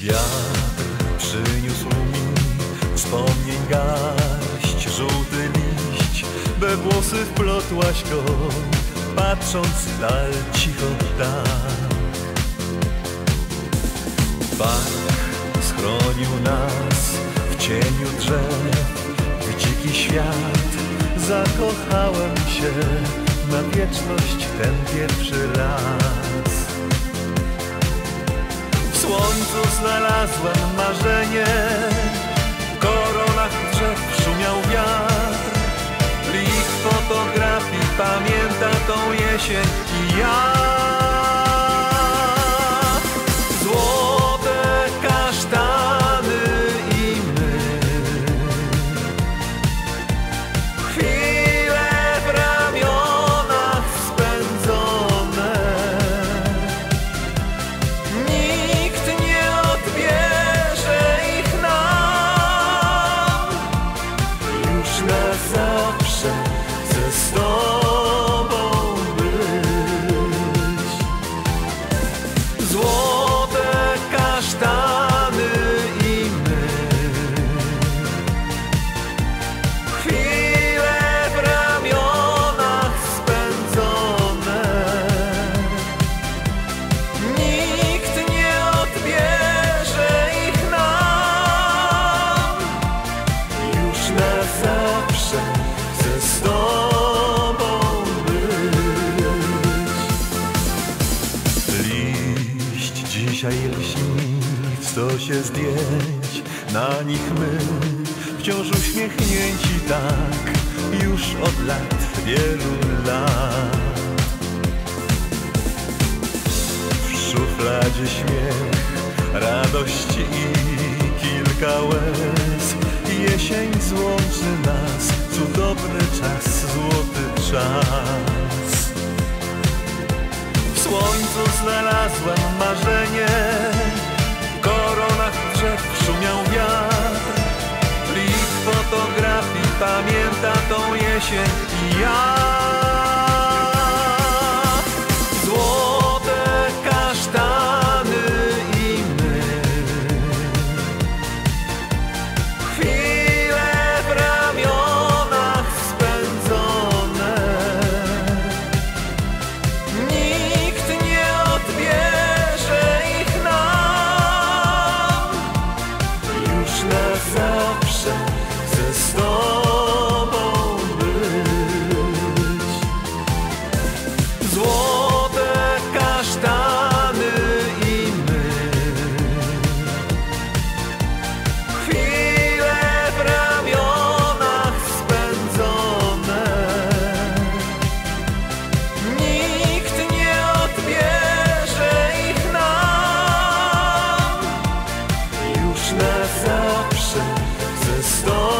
Wiatr przyniósł mi wspomnień garść, żółty liść, we włosy wplotłaś go, patrząc dal cicho tak. Park schronił nas w cieniu drzew, w dziki świat, zakochałem się na wieczność ten pierwszy raz. Znalazłem marzenie. W koronach drzew szumiał wiatr. Lich fotografii pamięta tą jesień i ja Liść dzisiaj lśni w stosie zdjęć Na nich my wciąż uśmiechnięci tak Już od lat, wielu lat w szufladzie śmiech, radość i kilka łez. Jesień złączy nas, cudowny czas, złoty czas. Słońcu znalazłem marzenie, w koronach drzew szumiał wiatr. Lik fotografii pamięta tą jesień i ja. storm.